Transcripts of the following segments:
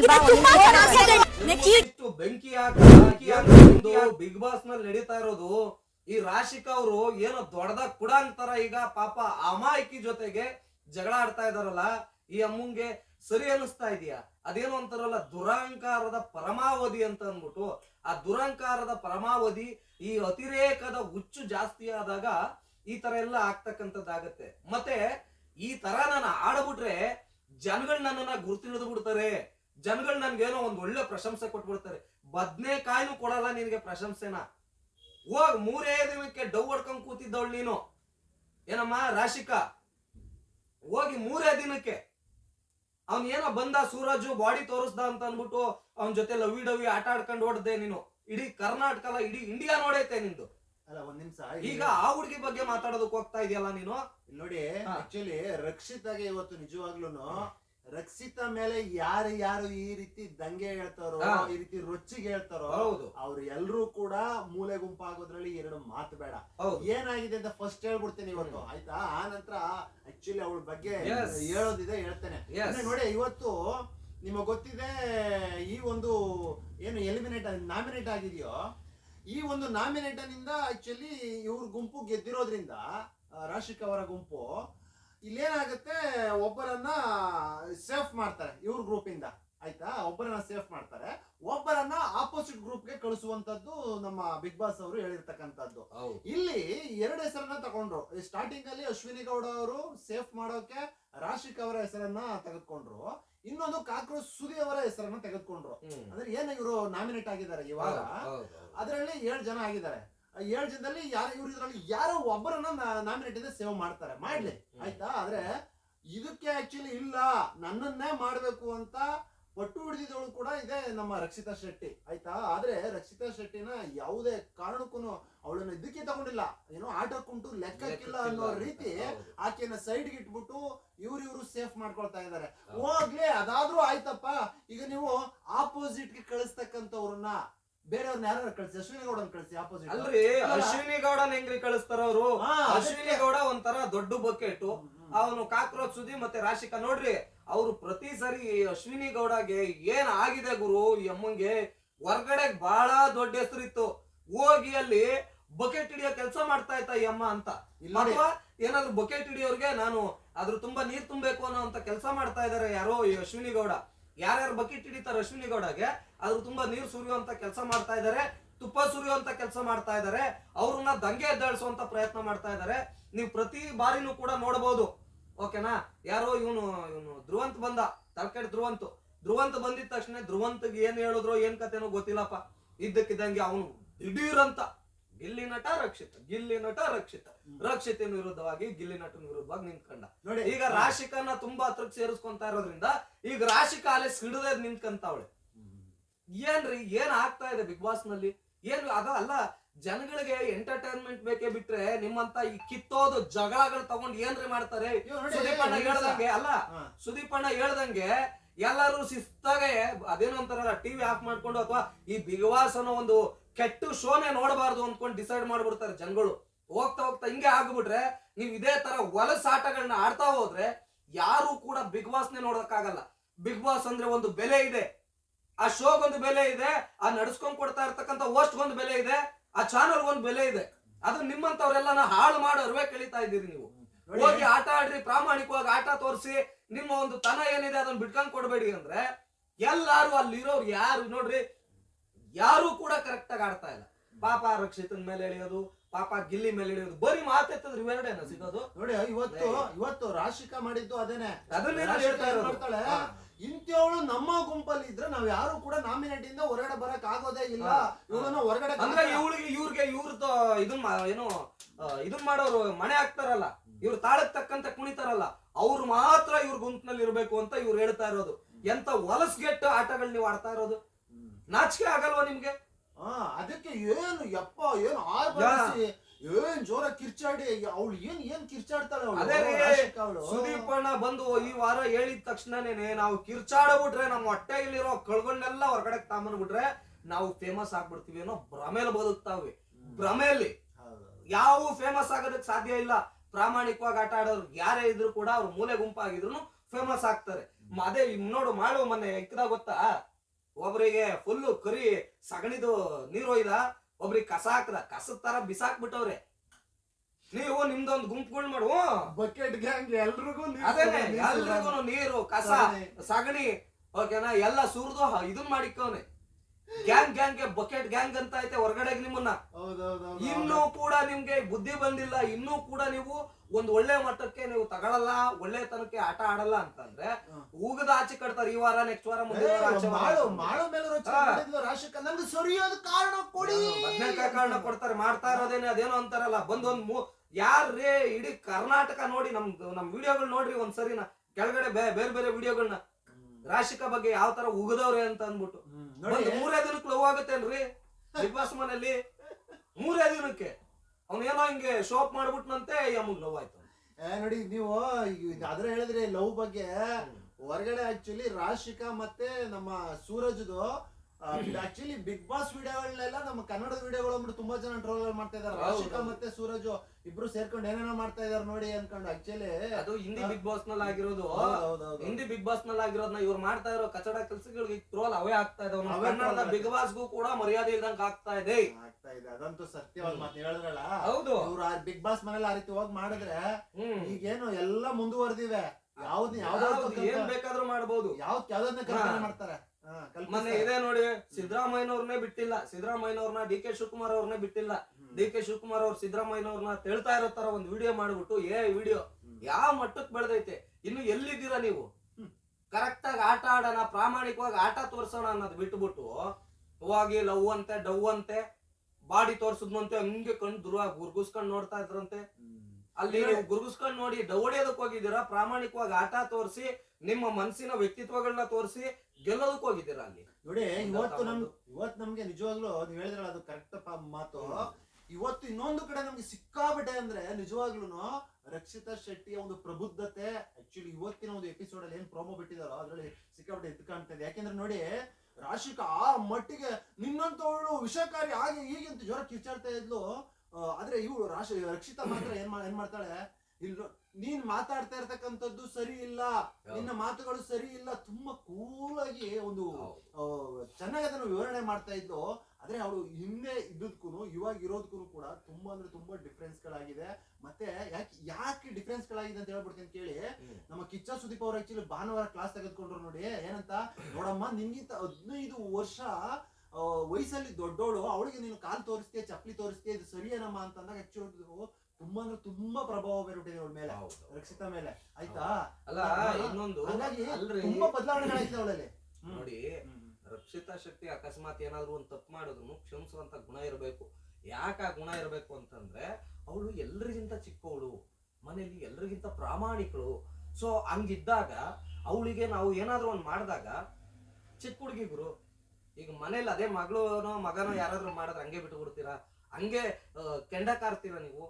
ಅಲ್ವಾ ಬೆಂಕಿ ಬಿಗ್ ಬಾಸ್ನಲ್ಲಿ ನಡೀತಾ ಇರೋದು ಈ ರಾಶಿಕಾ ಅವರು ಏನೋ ದೊಡ್ಡದಾಗ ಕೂಡ ಅಂತಾರ ಈಗ ಪಾಪ ಅಮಾಯಕಿ ಜೊತೆಗೆ ಜಗಳ ಆಡ್ತಾ ಇದಾರಲ್ಲ ಈ ಅಮ್ಮಂಗೆ ಸರಿ ಅನಿಸ್ತಾ ಇದೆಯಾ? ಅದೇನು ಅಂತಾರಲ್ಲ ದುರಹಂಕಾರದ ಪರಮಾವಧಿ ಅಂತ ಅಂದ್ಬಿಟ್ಟು ಆ ದುರಹಂಕಾರದ ಪರಮಾವಧಿ ಈ ಅತಿರೇಕದ ಹುಚ್ಚು ಜಾಸ್ತಿ ಆದಾಗ ಈ ತರ ಎಲ್ಲ ಆಗ್ತಕ್ಕಂಥದ್ದಾಗತ್ತೆ. ಮತ್ತೆ ಈ ತರ ನಾನು ಆಡ್ಬಿಟ್ರೆ ಜನಗಳು ನನ್ನನ್ನ ಗುರ್ತಿಳಿದು ಬಿಡ್ತಾರೆ. ಜನಗಳು ನನ್ಗೇನೋ ಒಂದ್ ಒಳ್ಳೆ ಪ್ರಶಂಸೆ ಕೊಟ್ಬಿಡ್ತಾರೆ. ಬದ್ನೆಕಾಯಿನೂ ಕೊಡಲ್ಲ ನಿನಗೆ ಪ್ರಶಂಸೆನ. ಹೋಗ್ ಮೂರೇ ದಿನಕ್ಕೆ ಡೌ ಹೊಡ್ಕೊಂಡ್ ಕೂತಿದ್ದವಳು ನೀನು. ಏನಮ್ಮ ರಾಶಿಕಾ? ಹೋಗಿ ಮೂರೇ ದಿನಕ್ಕೆ. ಅವ್ನ್ ಏನೋ ಬಂದ ಸೂರಜು ಬಾಡಿ ತೋರಿಸ್ದ ಅಂತ ಅಂದ್ಬಿಟ್ಟು ಅವನ್ ಜೊತೆ ಲವಿ ಡವಿ ಆಟ ಆಡ್ಕೊಂಡು ಓಡ್ದೆ ನೀನು. ಇಡೀ ಕರ್ನಾಟಕ ಅಲ್ಲ ಇಡೀ ಇಂಡಿಯಾ ನೋಡೈತೆ ನಿಂದು. ಅಲ್ಲ ಒಂದ್ ನಿಮಿಷ ಈಗ ಆ ಹುಡುಗಿ ಬಗ್ಗೆ ಮಾತಾಡೋದಕ್ಕೆ ಹೋಗ್ತಾ ಇದೆಯಲ್ಲ ನೀನು? ನೋಡಿ. ಆಕ್ಚುಲಿ ರಕ್ಷಿತಾಗೆ ಇವತ್ತು ನಿಜವಾಗ್ಲೂನು ರಕ್ಷಿತ ಮೇಲೆ ಯಾರು ಯಾರು ಈ ರೀತಿ ದಂಗೆ ಹೇಳ್ತಾರೋ. ಈ ರೀತಿ ರೊಚ್ಚಿಗೆ ಹೇಳ್ತಾರೋ ಹೌದು. ಅವ್ರು ಎಲ್ರೂ ಕೂಡ ಮೂಲೆ ಗುಂಪಾಗೋದ್ರಲ್ಲಿ ಎರಡು ಮಾತು ಬೇಡ. ಏನಾಗಿದೆ ಅಂತ ಫಸ್ಟ್ ಹೇಳ್ಬಿಡ್ತೇನೆ ಇವತ್ತು ಆಯ್ತಾ? ಆ ನಂತರ ಆಕ್ಚುಲಿ ಅವಳ ಬಗ್ಗೆ ಹೇಳೋದಿದೆ ಹೇಳ್ತೇನೆ. ನೋಡಿ ಇವತ್ತು ನಿಮಗೆ ಗೊತ್ತಿದೆ ಈ ಒಂದು ಏನು ಎಲಿಮಿನೇಟ್ ನಾಮಿನೇಟ್ ಆಗಿದೆಯೋ ಈ ಒಂದು ನಾಮಿನೇಟ್ನಿಂದ ಆಕ್ಚುಲಿ ಇವ್ರ ಗುಂಪು ಗೆದ್ದಿರೋದ್ರಿಂದ ರಾಶಿಕ್ ಅವರ ಗುಂಪು ಇಲ್ಲೇನಾಗುತ್ತೆ ಒಬ್ಬರನ್ನ ಸೇಫ್ ಮಾಡ್ತಾರೆ ಇವ್ರ ಗ್ರೂಪ್ ಇಂದ. ಆಯ್ತಾ? ಒಬ್ಬರನ್ನ ಸೇಫ್ ಮಾಡ್ತಾರೆ ಒಬ್ಬರನ್ನ ಆಪೋಸಿಟ್ ಗ್ರೂಪ್ಗೆ ಕಳಿಸುವಂತದ್ದು ನಮ್ಮ ಬಿಗ್ ಬಾಸ್ ಅವರು ಹೇಳಿರ್ತಕ್ಕಂಥದ್ದು. ಇಲ್ಲಿ ಎರಡು ಹೆಸರನ್ನ ತಗೊಂಡ್ರು. ಸ್ಟಾರ್ಟಿಂಗ್ ಅಲ್ಲಿ ಅಶ್ವಿನಿ ಗೌಡ ಅವರು ಸೇಫ್ ಮಾಡೋಕೆ ರಾಶಿಕ್ ಅವರ ಹೆಸರನ್ನ ತೆಗೆದುಕೊಂಡ್ರು. ಇನ್ನೊಂದು ಕಾಕ್ರೋಚ್ ಸುದಿ ಅವರ ಹೆಸರನ್ನ ತೆಗೆದುಕೊಂಡ್ರು. ಅಂದ್ರೆ ಏನು ಇವರು ನಾಮಿನೇಟ್ ಆಗಿದ್ದಾರೆ ಇವಾಗ. ಅದರಲ್ಲಿ ಏಳು ಜನ ಆಗಿದ್ದಾರೆ. ಏಳು ಜನದಲ್ಲಿ ಯಾರು ಇವ್ರು ಇದ್ರಲ್ಲಿ ಯಾರೋ ಒಬ್ಬರನ್ನ ನಾಮಿನೇಟ್ ಇಂದ ಸೇವ್ ಮಾಡ್ತಾರೆ. ಮಾಡ್ಲಿ. ಆಯ್ತಾ? ಆದ್ರೆ ಇದಕ್ಕೆ ಆಕ್ಚುಲಿ ಇಲ್ಲ. ನನ್ನನ್ನೇ ಮಾಡ್ಬೇಕು ಅಂತ ಪಟ್ಟು ಹಿಡಿದಿದ್ದವಳು ಕೂಡ ಇದೆ ನಮ್ಮ ರಕ್ಷಿತಾ ಶೆಟ್ಟಿ ಆಯ್ತಾ? ಆದ್ರೆ ರಕ್ಷಿತಾ ಶೆಟ್ಟಿನ ಯಾವುದೇ ಕಾರಣಕ್ಕೂ ಅವಳನ್ನ ಇದಕ್ಕೆ ತಗೊಂಡಿಲ್ಲ. ಏನೋ ಆಟಕ್ಕುಂಟು ಲೆಕ್ಕಕ್ಕಿಲ್ಲ ಅನ್ನೋ ರೀತಿ ಆಕೆಯನ್ನ ಆಕೆನ ಸೈಡ್ಗೆ ಇಟ್ಬಿಟ್ಟು ಇವ್ರು ಇವ್ರು ಸೇಫ್ ಮಾಡ್ಕೊಳ್ತಾ ಇದ್ದಾರೆ. ಹೋಗ್ಲಿ ಅದಾದ್ರೂ ಆಯ್ತಪ್ಪ. ಈಗ ನೀವು ಆಪೋಸಿಟ್ಗೆ ಕಳಿಸ್ತಕ್ಕಂಥವ್ರನ್ನ ಬೇರೆಯವ್ರನ್ನ ಯಾರು ಕಳಿಸಿ ಅಶ್ವಿನಿ ಗೌಡನ್ ಕಳಿಸಿ ಆಪೋಸಿಟ್ ಅಲ್ರಿ ಅಶ್ವಿನಿ ಗೌಡನ್ ಹೆಂಗ್ರಿ ಕಳಿಸ್ತಾರ ಅವರು? ಅಶ್ವಿನಿ ಗೌಡ ಒಂಥರ ದೊಡ್ಡ ಬಕೆಟ್ ಅವನು ಕಾಕ್ರೋಚ್ ಸುದ್ದಿ ಮತ್ತೆ ರಾಶಿಕಾ ನೋಡ್ರಿ ಅವ್ರು ಪ್ರತಿ ಸರಿ ಅಶ್ವಿನಿ ಗೌಡಗೆ ಏನ್ ಆಗಿದೆ ಗುರು ಎಮ್ಮಂಗೆ ಹೊರ್ಗಡೆ ಬಹಳ ದೊಡ್ಡ ಹೆಸರಿತ್ತು. ಹೋಗಿ ಅಲ್ಲಿ ಬಕೆಟ್ ಹಿಡಿಯೋ ಕೆಲಸ ಮಾಡ್ತಾ ಇತ್ತ ಯಮ್ಮ ಅಂತ. ಇಲ್ಲಪ್ಪ ಅಥವಾ ಏನಾದ್ರು ಬಕೆಟ್ ಹಿಡಿಯೋರ್ಗೆ ನಾನು ಅದ್ರ ತುಂಬಾ ನೀರ್ ತುಂಬಬೇಕು ಅನ್ನೋ ಅಂತ ಕೆಲಸ ಮಾಡ್ತಾ ಇದಾರೆ ಯಾರೋ ಈ ಅಶ್ವಿನಿ ಗೌಡ. ಯಾರ್ಯಾರು ಬಕೆಟ್ ಹಿಡಿತಾರೆ ಅಶ್ವಿನಿ ಗೌಡಗೆ ಅದ್ರ ತುಂಬಾ ನೀರು ಸುರಿಯುವಂತ ಕೆಲಸ ಮಾಡ್ತಾ ಇದಾರೆ, ತುಪ್ಪ ಸುರಿಯುವಂತ ಕೆಲಸ ಮಾಡ್ತಾ ಇದಾರೆ, ಅವ್ರನ್ನ ದಂಗೆ ಎದ್ದಾಳಿಸುವಂತ ಪ್ರಯತ್ನ ಮಾಡ್ತಾ ಇದ್ದಾರೆ ನೀವು ಪ್ರತಿ ಬಾರಿನೂ ಕೂಡ ನೋಡಬಹುದು ಓಕೆನಾ? ಯಾರೋ ಇವನು ಇವನು ಧ್ರುವಂತ್ ಬಂದ, ತಲಕೆಡ್ ಧ್ರುವಂತ್. ಧ್ರುವಂತ್ ಬಂದಿದ ತಕ್ಷಣ ಧ್ರುವಂತ್ಗೆ ಏನ್ ಹೇಳಿದ್ರು ಏನ್ ಕತೆನೋ ಗೊತ್ತಿಲ್ಲಪ್ಪ. ಇದ್ದಕ್ಕಿದ್ದಂಗೆ ಅವನು ದಿಢೀರಂತ ಗಿಲ್ಲಿ ನಟ ರಕ್ಷಿತ ಗಿಲ್ಲಿ ನಟ ರಕ್ಷಿತ. ರಕ್ಷಿತನ ವಿರುದ್ಧವಾಗಿ ಗಿಲ್ಲಿ ನಟನ ವಿರುದ್ಧವಾಗಿ ನಿಂತ್ಕೊಂಡ. ನೋಡಿ ಈಗ ರಾಶಿಕನ ತುಂಬಾ ಹತ್ರಕ್ಕೆ ಸೇರಿಸ್ಕೊಂತ ಇರೋದ್ರಿಂದ ಈಗ ರಾಶಿಕಾ ಅಲ್ಲೇ ಸಿಡದೇ ನಿಂತ್ಕಂತಾವಳೆ. ಏನ್ರಿ ಏನ್ ಆಗ್ತಾ ಇದೆ ಬಿಗ್ ಬಾಸ್ನಲ್ಲಿ? ಏನು ಅದ ಅಲ್ಲ ಜನಗಳಿಗೆ ಎಂಟರ್ಟೈನ್ಮೆಂಟ್ ಬೇಕೇ ಬಿಟ್ರೆ ನಿಮ್ಮಂತ ಈ ಕಿತ್ತೋದು ಜಗಳಗಳು ತಗೊಂಡ್ ಏನ್ರಿ ಮಾಡ್ತಾರೆ? ಸುದೀಪಣ್ಣ ಹೇಳ್ದಂಗೆ ಅಲ್ಲ. ಸುದೀಪಣ್ಣ ಹೇಳ್ದಂಗೆ ಎಲ್ಲರೂ ಶಿಸ್ತಾಗೆ ಅದೇನೋ ಅಂತಾರಲ್ಲ ಟಿವಿ ಆಫ್ ಮಾಡ್ಕೊಂಡು ಅಥವಾ ಈ ಬಿಗ್ ಬಾಸ್ ಅನ್ನೋ ಒಂದು ಕೆಟ್ಟ ಶೋನೆ ನೋಡಬಾರ್ದು ಅಂದ್ಕೊಂಡು ಡಿಸೈಡ್ ಮಾಡ್ಬಿಡ್ತಾರೆ ಜನಗಳು. ಹೋಗ್ತಾ ಹೋಗ್ತಾ ಹಿಂಗೆ ಆಗ್ಬಿಟ್ರೆ ನೀವು ಇದೇ ತರ ಹೊಲಸ ಆಟಗಳನ್ನ ಆಡ್ತಾ ಹೋದ್ರೆ ಯಾರು ಕೂಡ ಬಿಗ್ ಬಾಸ್ನೇ ನೋಡೋಕ್ಕಾಗಲ್ಲ. ಬಿಗ್ ಬಾಸ್ ಅಂದ್ರೆ ಒಂದು ಬೆಲೆ ಇದೆ. ಆ ಶೋಗೊಂದು ಬೆಲೆ ಇದೆ ಆ ನಡ್ಸ್ಕೊಂಡ್ ಕೊಡ್ತಾ ಇರ್ತಕ್ಕಂಥ ಹೋಸ್ಟ್ಗೊಂದು ಬೆಲೆ ಇದೆ ಆ ಚಾನಲ್ ಒಂದು ಬೆಲೆ ಇದೆ. ಅದು ನಿಮ್ಮಂತವ್ರೆಲ್ಲ ಹಾಳು ಮಾಡೋರ್ವೇ ಕಳೀತಾ ಇದ್ದೀರಿ ನೀವು. ಹೋಗಿ ಆಟ ಆಡ್ರಿ ಪ್ರಾಮಾಣಿಕವಾಗಿ ಆಟ ತೋರಿಸಿ ನಿಮ್ಮ ಒಂದು ತನ ಏನಿದೆ ಅದನ್ನ ಬಿಟ್ಕೊಂಡ್ ಕೊಡ್ಬೇಡಿ ಅಂದ್ರೆ ಎಲ್ಲಾರು ಅಲ್ಲಿರೋರು ಯಾರು ನೋಡ್ರಿ ಯಾರು ಕೂಡ ಕರೆಕ್ಟ್ ಆಗಿ ಆಡ್ತಾ ಇಲ್ಲ. ಪಾಪ ರಕ್ಷಿತನ ಮೇಲೆ ಎಳೆಯೋದು ಪಾಪ ಗಿಲ್ಲಿ ಮೇಲೆ ಎಳೆಯೋದು ಬರೀ ಮಾತೆತ್ತದ್ರೆ ಇವೆರಡೇನ ಸಿಗೋದು? ನೋಡಿ ಇವತ್ತು ಇವತ್ತು ರಾಶಿಕಾ ಮಾಡಿದ್ದು ಅದೇನೆ. ಇರೋದು? ಮಾಡ್ತಾಳೆ? ಇಂಥವಳು ನಮ್ಮ ಗುಂಪಲ್ಲಿ ಇದ್ರೆ ನಾವ್ ಯಾರು ಕೂಡ ನಾಮಿನೇಟ್ ಇಂದ ಹೊರಗಡೆ ಬರಕ್ ಆಗೋದೇ ಇಲ್ಲ. ಇವನ್ನ ಇವಳನ್ನ ಹೊರಗಡೆ ಅಂದ್ರೆ ಇವಳಿಗೆ ಇವ್ರಿಗೆ ಇವ್ರದ್ದು ಇದನ್ ಏನು ಇದನ್ ಮಾಡೋರು ಮನೆ ಹಾಕ್ತಾರಲ್ಲ. ಇವ್ರು ತಾಳಕ್ ತಕ್ಕಂತ ಕುಣಿತಾರಲ್ಲ. ಅವ್ರು ಮಾತ್ರ ಇವ್ರ ಗುಂಪಿನಲ್ಲಿ ಇರ್ಬೇಕು ಅಂತ ಇವ್ರು ಹೇಳ್ತಾ ಇರೋದು. ಎಂತ ಹೊಲಸ್ಗೆಟ್ಟು ಆಟಗಳು ನೀವು ಆಡ್ತಾ ಇರೋದು. ನಾಚಿಕೆ ಆಗಲ್ವಾ ನಿಮ್ಗೆ? ಹಾ ಅದಕ್ಕೆ ಏನು ಯಪ್ಪ ಏನು ಏನ್ ಜೋರ ಕಿರ್ಚಾಡಿ ಅವಳು ಏನ್ ಏನ್ ಕಿರ್ಚಾಡ್ತಾಳೆ ಸುದೀಪ್ ಅದೇ ರಾಶಿಕಾ ಬಂದು ಈ ವಾರ ಹೇಳಿದ ತಕ್ಷಣನೇ ನಾವು ಕಿರ್ಚಾಡಬಿಟ್ರೆ ನಮ್ಮ ಹೊಟ್ಟೆಯಲ್ಲಿರೋ ಕಳ್ಗಳನ್ನೆಲ್ಲ ಹೊರಗಡೆ ತಾಂಬಂದ್ಬಿಟ್ರೆ ನಾವು ಫೇಮಸ್ ಆಗ್ಬಿಡ್ತೀವಿ ಅನ್ನೋ ಭ್ರಮೇಲಿ ಬದುಕ್ತಾವೆ ಭ್ರಮೆಯಲ್ಲಿ. ಯಾವ ಫೇಮಸ್ ಆಗೋದಕ್ಕೆ ಸಾಧ್ಯ ಇಲ್ಲ. ಪ್ರಾಮಾಣಿಕವಾಗಿ ಆಟ ಆಡೋರು ಯಾರೇ ಇದ್ರು ಕೂಡ ಅವ್ರು ಮೂಲೆ ಗುಂಪಾಗಿದ್ರು ಫೇಮಸ್ ಆಗ್ತಾರೆ. ಅದೇ ನೋಡು ಮಾಡುವ ಮೊನ್ನೆ ಇಕ್ಕದಾಗ ಗೊತ್ತಾ? ಒಬ್ರಿಗೆ ಫುಲ್ಲು ಕರಿ ಸಗಣಿದು ನೀರು ಒಯ್ದ ಒಬ್ರಿಗೆ ಕಸ ಹಾಕ್ರ ಕಸದ ತರ ಬಿಸಾಕ್ಬಿಟ್ಟವ್ರೆ. ನೀವು ನಿಮ್ದೊಂದು ಗುಂಪುಗಳು ಮಾಡು. ಬಕೆಟ್ ಗ್ಯಾಂಗ್ ಎಲ್ರಿಗೂ ಅದೇ ಅದೇನೆ. ಎಲ್ರಿಗೂ ನೀರು ಕಸ ಸಗಣಿ. ಸಗಣಿ ಓಕೆನಾ? ಎಲ್ಲ ಸುರಿದು ಇದನ್ ಮಾಡಿಕ್ಕವನೆ. ಗ್ಯಾಂಗ್ ಗ್ಯಾಂಗ್ ಬಕೆಟ್ ಗ್ಯಾಂಗ್ ಅಂತ ಐತೆ ಹೊರಗಡೆ ನಿಮ್ಮನ್ನ. ಇನ್ನೂ ಕೂಡ ನಿಮ್ಗೆ ಬುದ್ಧಿ ಬಂದಿಲ್ಲ ಇನ್ನೂ ಕೂಡ ನೀವು ಒಂದ್ ಒಳ್ಳೆ ಮಟ್ಟಕ್ಕೆ ನೀವು ತಗೊಳಲ್ಲ ಒಳ್ಳೆ ತನಕ್ಕೆ ಆಟ ಆಡಲ್ಲ ಅಂತಂದ್ರೆ ಊಗದ ಆಚೆ ಕಟ್ತಾರೆ ಈ ವಾರ ನೆಕ್ಸ್ಟ್ ವಾರ ಮುಂದೆ ಕಾರಣ ಕೊಡಿ. ಕಾರಣ ಕೊಡ್ತಾರೆ ಮಾಡ್ತಾ ಇರೋದೇನೆ ಅದೇನೋ ಅಂತಾರಲ್ಲ ಬಂದೊಂದ್ ಮೂ ಯಾರೇ ಇಡೀ ಕರ್ನಾಟಕ ನೋಡಿ ನಮ್ ನಮ್ ವಿಡಿಯೋಗಳು ನೋಡ್ರಿ ಒಂದ್ಸರಿನ ಕೆಳಗಡೆ ಬೇರೆ ಬೇರೆ ವಿಡಿಯೋಗಳನ್ನ ರಾಶಿಕ ಬಗ್ಗೆ ಯಾವ ತರ ಉಗದವ್ರೆ ಅಂತ ಅಂದ್ಬಿಟ್ಟು. ಮೂರೇ ದಿನಕ್ಕೆ ಲವ್ ಆಗುತ್ತೇನ್ರಿ? ಬಿಗ್ ಬಾಸ್ ಮನೆಯಲ್ಲಿ ಮೂರೇ ದಿನಕ್ಕೆ. ಅವನೇನೋ ಹಿಂಗೆ ಶೋಪ್ ಮಾಡ್ಬಿಟ್ನಂತೆ ಯಮಗ್ ಲವ್ ಆಯ್ತು ನೋಡಿ ನೀವು ಅದ್ರ ಹೇಳಿದ್ರೆ ಲವ್ ಬಗ್ಗೆ ಹೊರಗಡೆ ಆಕ್ಚುಲಿ ರಾಶಿಕ ಮತ್ತೆ ನಮ್ಮ ಸೂರಜ್ದು ಆಕ್ಚುಲಿ ಬಿಗ್ ಬಾಸ್ ವಿಡಿಯೋಗಳನ್ನೆಲ್ಲ ನಮ್ಮ ಕನ್ನಡದ ವಿಡಿಯೋಗಳು ಅಂದ್ಬಿಟ್ಟು ತುಂಬಾ ಜನ ಟ್ರೋಲ್ ಮಾಡ್ತಾ ಇದಾರೆ. ರಾಶಿಕಾ ಮತ್ತೆ ಸೂರಜ್ ಇಬ್ರು ಸೇರ್ಕೊಂಡು ಏನೇನೋ ಮಾಡ್ತಾ ಇದಾರೆ ನೋಡಿ ಅನ್ಕೊಂಡು ಆಕ್ಚುಲಿ ಅದು ಹಿಂದಿ ಬಿಗ್ ಬಾಸ್ನಲ್ಲಿ ಆಗಿರೋದು. ಹಿಂದಿ ಬಿಗ್ ಬಾಸ್ನಲ್ಲಿ ಆಗಿರೋದನ್ನ ಇವ್ರು ಮಾಡ್ತಾ ಇರೋ ಕಚಡ ಕೆಲಸಗಳಿಗೆ ಟ್ರೋಲ್ ಅವೇ ಆಗ್ತಾ ಇದಾವೆ. ಕನ್ನಡದ ಬಿಗ್ ಬಾಸ್ ಬಾಸ್ಗೂ ಕೂಡ ಮರ್ಯಾದೆ ಇಲ್ದಂಗ ಆಗ್ತಾ ಇದೆ. ಆಗ್ತಾ ಇದೆ. ಅದಂತೂ ಸತ್ಯವಾದ ಮಾತು ಹೇಳಿದ್ರಲ್ಲ. ಹೌದು. ಇವ್ರು ಬಿಗ್ ಬಾಸ್ ಮನೇಲಿ ಆ ರೀತಿ ಹೋಗಿ ಮಾಡಿದ್ರೆ ಈಗೇನು ಎಲ್ಲ ಮುಂದುವರೆದಿವೆ. ಯಾವ್ದು ಯಾವ್ದು ಏನ್ ಬೇಕಾದ್ರೂ ಮಾಡ್ಬೋದು. ಯಾವ್ದು ಯಾವ್ದನ್ನ. ಮಾಡ್ತಾರೆ. ಮೊನ್ನೆ ಇದೆ ನೋಡಿ ಸಿದ್ದರಾಮಯ್ಯನವ್ರನ್ನೇ ಬಿಟ್ಟಿಲ್ಲ. ಸಿದ್ದರಾಮಯ್ಯನವ್ರನ್ನ ಡಿ ಕೆ ಶಿವಕುಮಾರ್ ಅವ್ರನ್ನೇ ಬಿಟ್ಟಿಲ್ಲ. ಡಿ ಕೆ ಶಿವಕುಮಾರ್ ಅವ್ರು ಸಿದ್ದರಾಮಯ್ಯನವ್ರನ್ನ ತೇಳ್ತಾ ಇರೋ ತರ ಒಂದ್ ವಿಡಿಯೋ ಮಾಡ್ಬಿಟ್ಟು ಏ ವಿಡಿಯೋ. ಯಾವ ಮಟ್ಟಕ್ ಬೆಳೆದೈತೆ? ಇನ್ನು ಎಲ್ಲಿದ್ದೀರಾ ನೀವು. ಕರೆಕ್ಟ್ ಆಗಿ ಆಟ ಆಡೋಣ ಪ್ರಾಮಾಣಿಕವಾಗಿ ಆಟ ತೋರ್ಸೋಣ ಅನ್ನೋದು ಬಿಟ್ಬಿಟ್ಟು ಹೋಗಿ ಲವ್ ಅಂತೆ ಡವ್ ಅಂತೆ ಬಾಡಿ ತೋರ್ಸದ್ನಂತೆ ಹಂಗೆ ಕಣ್ ದುರ್ವಾಗಿ ಗುರ್ಗುಸ್ಕೊಂಡ್ ನೋಡ್ತಾ ಇದ್ರಂತೆ. ಅಲ್ಲಿ ನೀವು ಗುರುಗಿಸ್ಕೊಂಡು ನೋಡಿ ದೌಡಿಯೋದಕ್ ಹೋಗಿದ್ದೀರಾ ಪ್ರಾಮಾಣಿಕವಾಗಿ ಆಟ ತೋರಿಸಿ ನಿಮ್ಮ ಮನಸ್ಸಿನ ವ್ಯಕ್ತಿತ್ವಗಳನ್ನ ತೋರಿಸಿ ಗೆಲ್ಲೋದಕ್ಕೆ ಹೋಗಿದ್ದೀರಾ ಅಲ್ಲಿ? ನೋಡಿ ಇವತ್ತು ನಮ್? ಇವತ್ತು ನಮ್ಗೆ ನಿಜವಾಗ್ಲೂ ನೀವ್ ಹೇಳಿದ್ರಲ್ಲ ಅದು ಕರೆಕ್ಟ್ ಮಾತು. ಇವತ್ತು ಇನ್ನೊಂದು ಕಡೆ ನಮ್ಗೆ ಸಿಕ್ಕಾಬಿಟ್ಟೆ ಅಂದ್ರೆ ನಿಜವಾಗ್ಲೂ ರಕ್ಷಿತಾ ಶೆಟ್ಟಿಯ ಒಂದು ಪ್ರಬುದ್ಧತೆ ಆಕ್ಚುಲಿ ಇವತ್ತಿನ ಒಂದು ಎಪಿಸೋಡ್ ಅಲ್ಲಿ ಏನ್ ಪ್ರೋಮೋ ಬಿಟ್ಟಿದಾರೋ ಅದ್ರಲ್ಲಿ ಸಿಕ್ಕಾಬಿಟ್ಟೆ ಎದ್ದು ಕಾಣ್ತಾ ಇದೆ. ಯಾಕೆಂದ್ರೆ ನೋಡಿ ರಾಶಿಕಾ ಆ ಮಟ್ಟಿಗೆ ನಿನ್ನಂತವಳು ವಿಷಕಾರಿ ಹಾಗೆ ಹೀಗೆ ಅಂತ ಜ್ವರ ಕಿರ್ಚಾಡ್ತಾ ಇದ್ಲು. ಆದ್ರೆ ಇವಳು ರಾಶಿ ರಕ್ಷಿತಾ ಮಾತ್ರ ಏನ್ ಏನ್ ಮಾಡ್ತಾಳೆ? ಇಲ್ಲ ನೀನ್ ಮಾತಾಡ್ತಾ ಇರ್ತಕ್ಕಂಥದ್ದು ಸರಿ ಇಲ್ಲ. ನಿನ್ನ ಮಾತುಗಳು ಸರಿ ಇಲ್ಲ. ತುಂಬಾ ಕೂಲ್ ಆಗಿ ಒಂದು ಚೆನ್ನಾಗಿ ಅದನ್ನು ವಿವರಣೆ ಮಾಡ್ತಾ ಇದ್ದು ಆದ್ರೆ ಅವಳು ಹಿಂದೆ ಇದ್ದಕ್ಕೂ ಇವಾಗ ಇರೋದಕ್ಕೂ ಕೂಡ ತುಂಬಾ ಅಂದ್ರೆ ತುಂಬಾ ಡಿಫ್ರೆನ್ಸ್ ಗಳಾಗಿದೆ. ಮತ್ತೆ ಯಾಕೆ ಯಾಕೆ ಡಿಫ್ರೆನ್ಸ್ ಗಳಾಗಿದೆ ಅಂತ ಹೇಳ್ಬಿಡ್ತೀನಿ ಕೇಳಿ ನಮ್ಮ ಕಿಚ್ಚ ಸುದೀಪ್ ಅವ್ರು ಆಕ್ಚುಲಿ ಭಾನುವಾರ ಕ್ಲಾಸ್ ತೆಗೆದುಕೊಂಡ್ರು ನೋಡಿ. ಏನಂತ ನೋಡಮ್ಮ ನಿನ್ಗಿಂತ ಹದಿನೈದು ವರ್ಷ ವಯಸ್ಸಲ್ಲಿ ದೊಡ್ಡೋಳು ಅವಳಿಗೆ ನೀನು ಕಾಲ್ ತೋರಿಸ್ತೀಯ ಚಪ್ಪಲಿ ತೋರಿಸ್ತೀಯ ಇದು ಸರಿಯೇನಮ್ಮ ಅಂತಂದಾಗ ಆಕ್ಚುಲಿ ತುಂಬಾ ಅಂದ್ರೆ ತುಂಬಾ ಪ್ರಭಾವ ಬೀರ್ಬಿಟ್ಟಿದೆ ಅವಳ ಮೇಲೆ ರಕ್ಷಿತಾ ಮೇಲೆ. ಆಯ್ತಾ? ಅಲ್ಲ. ಇನ್ನೊಂದು ತುಂಬಾ ಬದಲಾವಣೆಗಳಾಗಿದೆ ಅವಳಲ್ಲಿ. ನೋಡಿ ರಕ್ಷಿತಾ ಶಕ್ತಿ ಅಕಸ್ಮಾತ್ ಏನಾದ್ರು ಒಂದ್ ತಪ್ಪು ಮಾಡಿದ್ರು ಕ್ಷಮಿಸುವಂತ ಗುಣ ಇರಬೇಕು. ಯಾಕೆ ಆ ಗುಣ ಇರಬೇಕು ಅಂತಂದ್ರೆ ಅವಳು ಎಲ್ರಿಗಿಂತ ಚಿಕ್ಕವಳು ಮನೆಯಲ್ಲಿ ಎಲ್ರಿಗಿಂತ ಪ್ರಾಮಾಣಿಕಳು. ಸೊ ಹಂಗಿದ್ದಾಗ ಅವಳಿಗೆ ನಾವು ಏನಾದ್ರು ಒಂದ್ ಮಾಡಿದಾಗ ಚಿಕ್ಕ ಹುಡುಗಿ ಗುರು ಈಗ ಮನೇಲಿ ಅದೇ ಮಗಳನೋ, ಮಗನೋ ಯಾರಾದ್ರೂ ಮಾಡಿದ್ರೆ ಹಂಗೆ ಬಿಟ್ಟು ಬಿಡ್ತೀರಾ ಹಂಗೆ ಕೆಂಡ ಕಾರ್ತೀರಾ ನೀವು?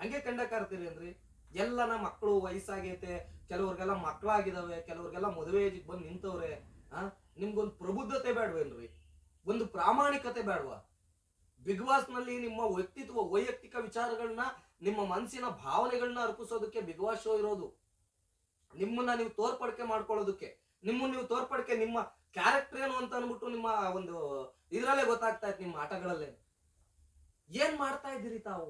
ಹಂಗೆ ಕೆಂಡ ಕಾರ್ತೀರಿ ಅಂದ್ರಿ ಎಲ್ಲನ ಮಕ್ಕಳು ವಯಸ್ಸಾಗೈತೆ, ಕೆಲವ್ರಿಗೆಲ್ಲ ಮಕ್ಕಳಾಗಿದಾವೆ ಕೆಲವ್ರಿಗೆಲ್ಲ ಮದುವೆ ಏಜಿಗೆ ಬಂದು ನಿಂತವ್ರೆ, ಆ? ನಿಮ್ಗೊಂದು ಪ್ರಬುದ್ಧತೆ ಬೇಡವೇನ್ರಿ? ಒಂದು ಪ್ರಾಮಾಣಿಕತೆ ಬೇಡವಾ? ಬಿಗ್ ಬಾಸ್ನಲ್ಲಿ ನಿಮ್ಮ ವ್ಯಕ್ತಿತ್ವ, ವೈಯಕ್ತಿಕ ವಿಚಾರಗಳನ್ನ ನಿಮ್ಮ ಮನಸ್ಸಿನ ಭಾವನೆಗಳನ್ನ ಅರ್ಪಿಸೋದಕ್ಕೆ ಬಿಗ್ ಬಾಸ್ ಶೋ ಇರೋದು. ನಿಮ್ಮನ್ನ ನೀವು ತೋರ್ಪಡಿಕೆ ಮಾಡ್ಕೊಳ್ಳೋದಕ್ಕೆ, ನಿಮ್ಮನ್ನ ನೀವು ತೋರ್ಪಡಿಕೆ ನಿಮ್ಮ ಕ್ಯಾರೆಕ್ಟರ್ ಏನು ಅಂತ ಅನ್ಬಿಟ್ಟು ನಿಮ್ಮ ಒಂದು ಇದ್ರಲ್ಲೇ ಗೊತ್ತಾಗ್ತಾ ಇತ್ತು ನಿಮ್ಮ ಆಟಗಳಲ್ಲೇ. ಏನ್ ಮಾಡ್ತಾ ಇದ್ದೀರಿ ತಾವು?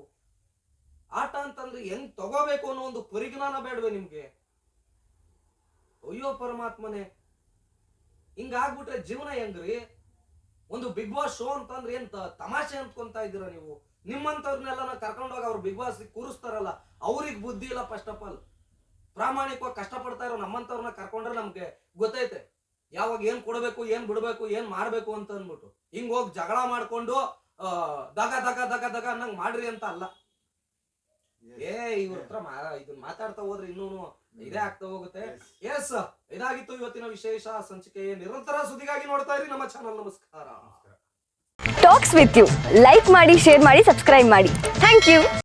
ಆಟ ಅಂತಂದ್ರೆ ಹೆಂಗ್ ತಗೋಬೇಕು ಅನ್ನೋ ಒಂದು ಪರಿಜ್ಞಾನ ಬೇಡವೆ ನಿಮ್ಗೆ? ಅಯ್ಯೋ ಪರಮಾತ್ಮನೆ, ಹಿಂಗಾಗ್ಬಿಟ್ರೆ ಜೀವನ ಹೆಂಗ್ರಿ? ಒಂದು ಬಿಗ್ ಬಾಸ್ ಶೋ ಅಂತಂದ್ರೆ ಏನ್ ತಮಾಷೆ ಅಂದ್ಕೊಂತ ಇದ್ದೀರಾ ನೀವು? ನಿಮ್ಮಂತವ್ರನ್ನೆಲ್ಲ ಕರ್ಕೊಂಡೋಗಿ ಅವ್ರು ಬಿಗ್ ಬಾಸ್ ಕೂರಿಸ್ತಾರಲ್ಲ, ಅವ್ರಿಗೆ ಬುದ್ಧಿ ಇಲ್ಲ ಫಸ್ಟ್ ಆಫ್ ಆಲ್ ಪ್ರಾಮಾಣಿಕವಾಗಿ ಕಷ್ಟಪಡ್ತಾ ಇರೋ ನಮ್ಮಂತವ್ರನ್ನ ಕರ್ಕೊಂಡ್ರೆ ನಮ್ಗೆ ಗೊತ್ತೈತೆ. ಯಾವಾಗ ಏನ್ ಕೊಡಬೇಕು ಏನ್ ಬಿಡಬೇಕು ಏನ್ ಮಾಡ್ಬೇಕು ಅಂತ ಅಂದ್ಬಿಟ್ಟು ಹಿಂಗ್ ಹೋಗಿ ಜಗಳ ಮಾಡ್ಕೊಂಡು ಆ, ದಗ ದಗ ದಗ ದಗ ಅನ್ನಂಗ್ ಮಾಡ್ರಿ ಅಂತ ಅಲ್ಲ. ಏ ಇವ್ರ ಹತ್ರ ಮಾ- ಇದನ್ನ ಮಾತಾಡ್ತಾ ಹೋದ್ರೆ ಇನ್ನೂನು ಇದೇ ಆಗ್ತಾ ಹೋಗುತ್ತೆ. ಎಸ್ ಇದಾಗಿತ್ತು ಇವತ್ತಿನ ವಿಶೇಷ ಸಂಚಿಕೆ. ನಿರಂತರ ಸುದ್ದಿಗಾಗಿ ನೋಡ್ತಾ ಇರಿ ನಮ್ಮ ಚಾನಲ್ ನಮಸ್ಕಾರ. ಟಾಕ್ಸ್ ವಿತ್ ಯು ಲೈಕ್ ಮಾಡಿ ಶೇರ್ ಮಾಡಿ ಸಬ್ಸ್ಕ್ರೈಬ್ ಮಾಡಿ. Thank you